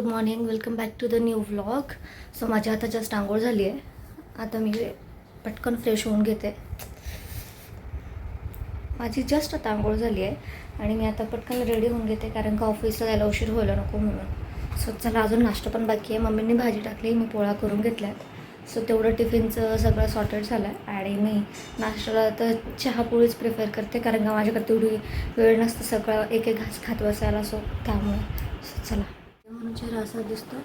Good morning welcome back to the new vlog so माझी आता just आंघोळ झाली आहे. आता मी पटकन फ्रेश होऊन घेते. माझी जस्ट आता आंघोळ झाली आहे आणि मी आता पटकन रेडी होऊन घेते कारण का ऑफिसला जायला उशीर व्हायला नको म्हणून. सो चला अजून नाश्ता पण बाकी आहे. मम्मींनी भाजी टाकली मी पोळा करून घेतल्यात. सो तेवढं टिफिनचं सगळं सॉर्टेड झालं आहे आणि मी नाश्त्याला तर चहापोळीच प्रिफेर प्रिफर करते कारण का माझ्याकडे तेवढी वेळ नसतं सगळं एक एक घास खात बसायला सो त्यामुळे. सो चला. म्हणून चेहरा असा दिसतो.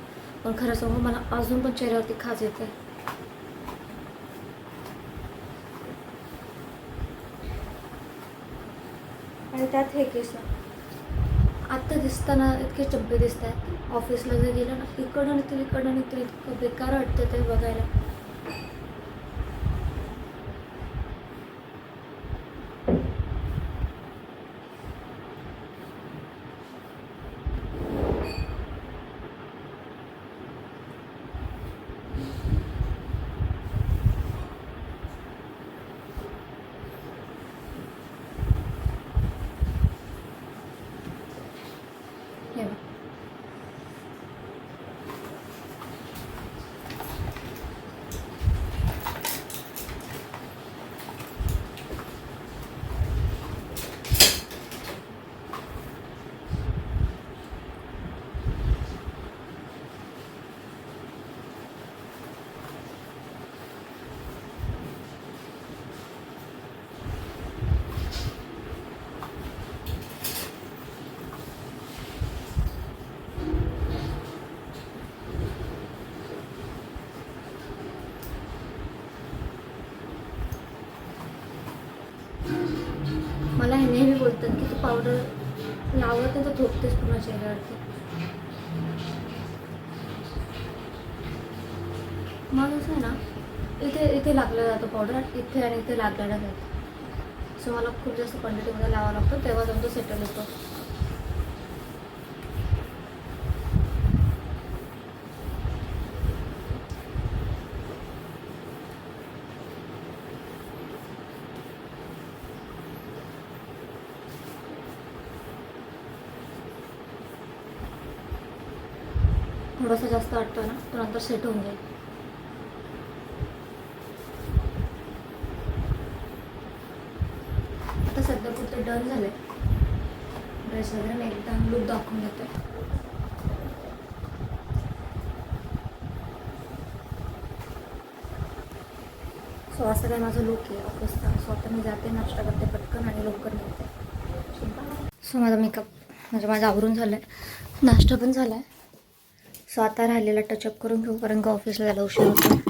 पण खरं सांगू मला अजून पण चेहऱ्यावरती खाज येते. आणि त्यात हे केस आत्ता दिसताना इतके चंपे दिसत आहेत ऑफिसला जर गेलं ना इकडं निघतील इकडं निघतील इतकं बेकार वाटतं ते बघायला हे बघ. मला हे नेहमी बोलतात की तू पावडर लावत नाही तर थोपतेस पुन्हा चेहऱ्यावरती मग असं आहे ना इथे इथे लागलं जातं पावडर इथे आणि इथे लागलेलं जातो. सो मला खूप जास्त क्वांटिटीमध्ये लावावं लागतं तेव्हा जाऊन तो सेटल होतो. थोडासा जास्त वाटतो ना तो नंतर सेट होऊन जाईल. आता सध्या कुठे डन झाले. ड्रेस वगैरे मी एकदम लुक दाखवून घेते सो असं काय माझं लुक आहे ऑफिसचा सो आता मी जाते नाश्ता करते पटकन आणि लवकर निघते. सो माझा मेकअप म्हणजे माझं आवरून झालं आहे नाश्ता पण झाला आहे सो आता राहिलेला टचअप करून घेऊ कारण का ऑफिसला जायला उशीर होतो.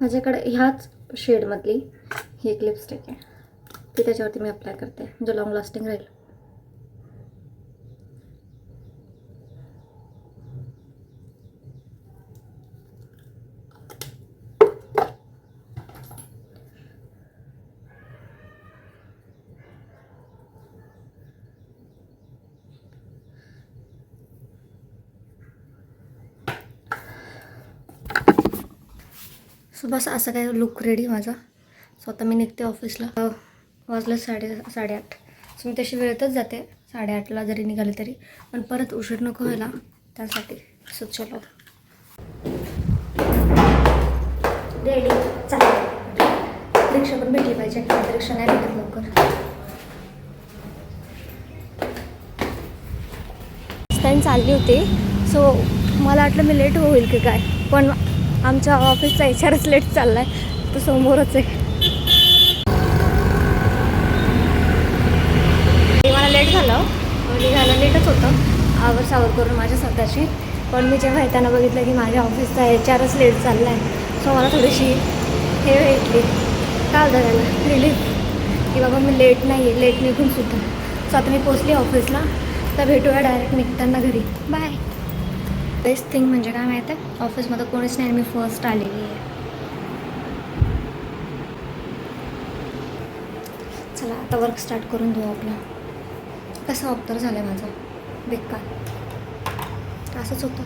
माझ्याकडे ह्याच शेडमधली ही एक लिपस्टिक आहे. ती त्याच्यावरती मी अप्लाय करते जो लॉंग लास्टिंग राहील. सो बस असं काय लुक रेडी माझा. सो आता मी निघते ऑफिसला वाजलं साडे साडेआठ. सो मी तशी वेळेतच जाते. साडेआठला जरी निघाले तरी. पण परत उशीर नको व्हायला. त्यासाठी सो चलो रेडी चालेल. रिक्षा पण भेटली पाहिजे. रिक्षा नाही भेटत लवकर. चालली होती. सो मला वाटलं मी लेट होईल की काय. पण आमच्या ऑफिसचा एच आरच लेट चालला आहे तो समोरच आहे. मला लेट झालं. निघायला लेटच होतं. आवर सावर करून माझ्या स्वतःशी. पण मी जेव्हा येताना बघितलं की माझ्या ऑफिसचा एच आरच लेट चालला आहे सो मला थोडीशी हे भेटली. काय झालं? रिलीफ की बाबा मी लेट नाही आहे लेट निघून सुद्धा. सो आता मी पोचली ऑफिसला. तर भेटूया डायरेक्ट निघताना घरी. बाय बेस्ट थिंग म्हणजे काय माहिती आहे? ऑफिसमध्ये कोणीच नाही मी फर्स्ट आलेली आहे. चला आता वर्क स्टार्ट करून देऊ आपला. कसं ऑप्तर झालं आहे माझं? बेकार. असंच होतं.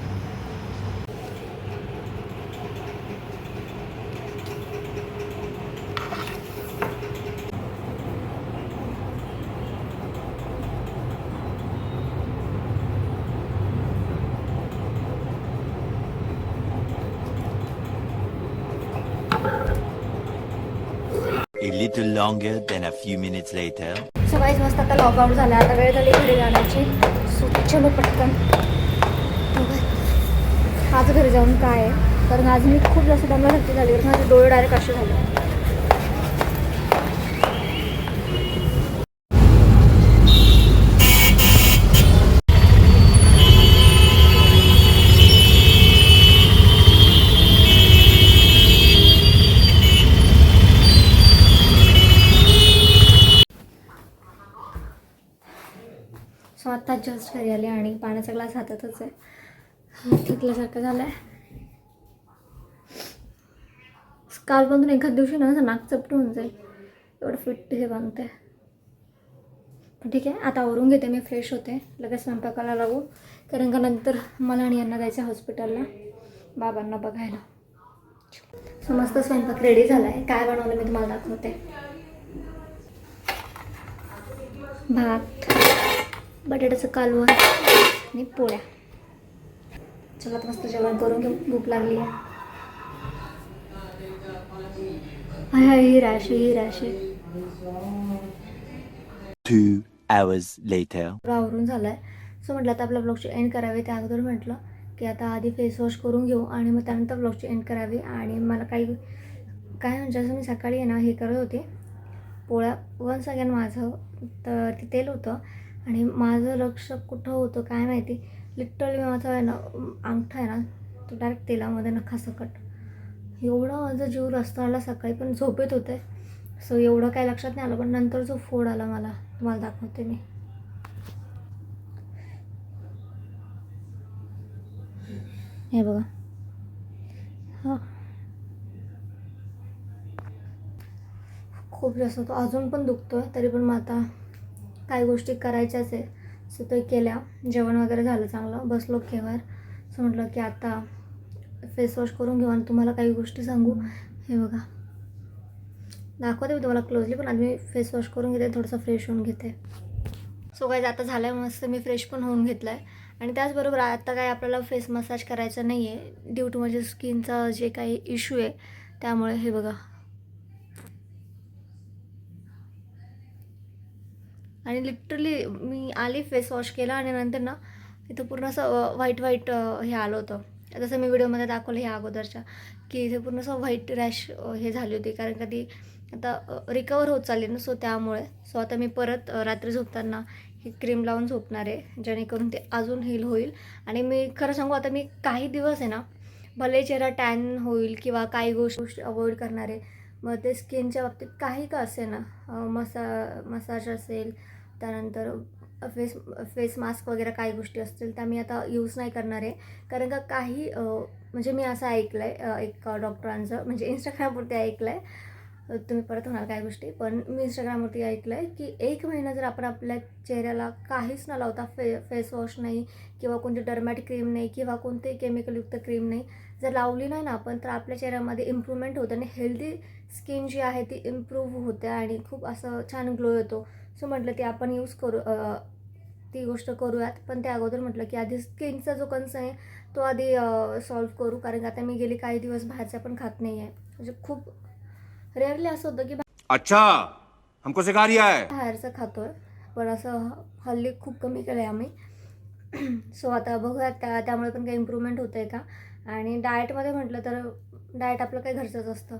A little longer than a few minutes later. सकाळीच मस्त आता लॉग आउट झाला आता वेळ झाली घरी जाण्याची. सो चलो पटकन. आज घरी जाऊन काय आहे? कारण आज मी खूप जास्त दमल्यासारखी झाली कारण माझे डोळे डायरेक्ट असे झाले. सो आत्ता जस्ट घरी आले आणि पाण्याचा ग्लास हातातच आहे. थकल्यासारखं झालं आहे स्काल बांधून एखाद दिवशी ना नाक चपटून होऊन जाईल. एवढं फिट हे बांधते ठीक आहे आता आवरून घेते मी फ्रेश होते. लगेच स्वयंपाकाला लागू. कारण का नंतर मला आणि यांना जायचं हॉस्पिटलला बाबांना बघायला. सो मस्त स्वयंपाक रेडी झाला आहे काय बनवलं मी तुम्हाला दाखवते. भात. बटाट्याचं कालवण आणि पोळ्या. चला आता मस्त जेवण करून घेऊ. भूक लागली. आहे हाय हाय ही राशी ही राशी Two hours later. आवरून झालं आहे सो म्हटलं आता आपल्या ब्लॉगची एंड करावी. त्या अगोदर म्हटलं की आता आधी फेस वॉश करून घेऊ आणि मग त्यानंतर ब्लॉगची एंड करावी. आणि मला काही काय म्हणजे असं मी सकाळी आहे ना हे करत होते. पोळ्या वन्स अगेन माझं तर ते तेल होतं. आणि माझं लक्ष कुठं होतं काय माहिती? लिटरली माझा आहे ना अंगठा आहे ना तो डायरेक्ट तेलामध्ये नखासकट एवढं माझं जीव रस्ता आला सकाळी पण झोपेत होते. सो एवढं काय लक्षात नाही आलं पण नंतर जो फोड आला मला तुम्हाला दाखवते मी. हे बघा. हां. खूप जास्त तो अजून पण दुखतो आहे तरी पण मग आता काही गोष्टी करायच्याच आहे सो ते केल्या जेवण वगैरे झालं चांगलं. बसलो केवर सो म्हटलं की आता फेसवॉश करून घेऊ आणि तुम्हाला काही गोष्टी सांगू. हे बघा. दाखवते मी तुम्हाला क्लोजली पण आधी मी फेसवॉश करून घेते थोडंसं फ्रेश होऊन घेते. सो काय आता झालं आहे मस्त. मी फ्रेश पण होऊन घेतलं आहे आणि त्याचबरोबर आता काय आपल्याला फेस मसाज करायचा नाही आहे ड्यू टू माझ्या स्किनचा जे काही इश्यू आहे त्यामुळे हे बघा. आणि लिटरली मी आली फेस वॉश केला आणि नंतर ना तिथं पूर्ण असं व्हाईट व्हाईट हे आलं होतं. जसं मी व्हिडिओमध्ये दाखवलं ह्या अगोदरच्या की इथे पूर्ण असं व्हाईट रॅश हे झाली होती. कारण का ती आता रिकवर होत चालली ना सो त्यामुळे. सो आता मी परत रात्री झोपताना ही क्रीम लावून झोपणार आहे. जेणेकरून ते अजून हील होईल. आणि मी खरं सांगू आता मी काही दिवस आहे ना भले चेहरा टॅन होईल किंवा काही गोष्टी अवॉइड करणार आहे मग ते स्किनच्या बाबतीत काही का असे ना मसा मसाज असेल त्यानंतर फेस फेस मास्क वगैरे काही गोष्टी असतील त्या मी आता यूज नाही करणार आहे. कारण का काही म्हणजे मी असं ऐकलं आहे एक डॉक्टरांचं म्हणजे इंस्टाग्रामवरती ऐकलं आहे तुम्ही परत होणार काही गोष्टी पण मी इंस्टाग्रामवरती ऐकलं आहे की एक महिना जर आपण आपल्या चेहऱ्याला काहीच न लावता फे फेस वॉश नाही किंवा कोणती डर्मॅटिक क्रीम नाही किंवा कोणतेही केमिकलयुक्त क्रीम नाही जर लावली नाही ना आपण तर आपल्या चेहऱ्यामध्ये इम्प्रूव्हमेंट होतं आणि हेल्दी स्किन जी आहे ती इम्प्रूव्ह होते आणि खूप असं छान ग्लो येतो. सो म्हटलं ते आपण यूज करू ती गोष्ट करूयात. पण त्या अगोदर म्हटलं की आधी स्किनचा जो कन्सर्न आहे तो आधी सॉल्व्ह करू. कारण का आता मी गेली काही दिवस बाहेरचा पण खात नाही आहे म्हणजे खूप रेअरली असं होतं की अच्छा! हमको सिखा रिया है. बाहेरचं खातोय. पण असं हल्ली खूप कमी केलं आहे आम्ही. सो आता बघूयात त्या त्यामुळे पण काही इम्प्रूव्हमेंट होतं आहे का? आणि डाएटमध्ये म्हटलं तर डाएट आपलं काही घरचंच असतं.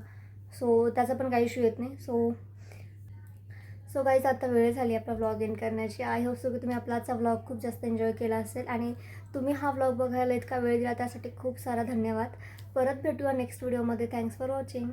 सो त्याचा पण काही इश्यू येत नाही. सो सो गाईज आता वेळ झाली आपला व्लॉग एंड करण्याची. आय होप सो की तुम्ही आपला आजचा व्लॉग खूप जास्त एन्जॉय केला असेल आणि तुम्ही हा व्लॉग बघायला इतका वेळ दिला त्यासाठी खूप सारा धन्यवाद. परत भेटूया नेक्स्ट व्हिडिओमध्ये थँक्स फॉर वॉचिंग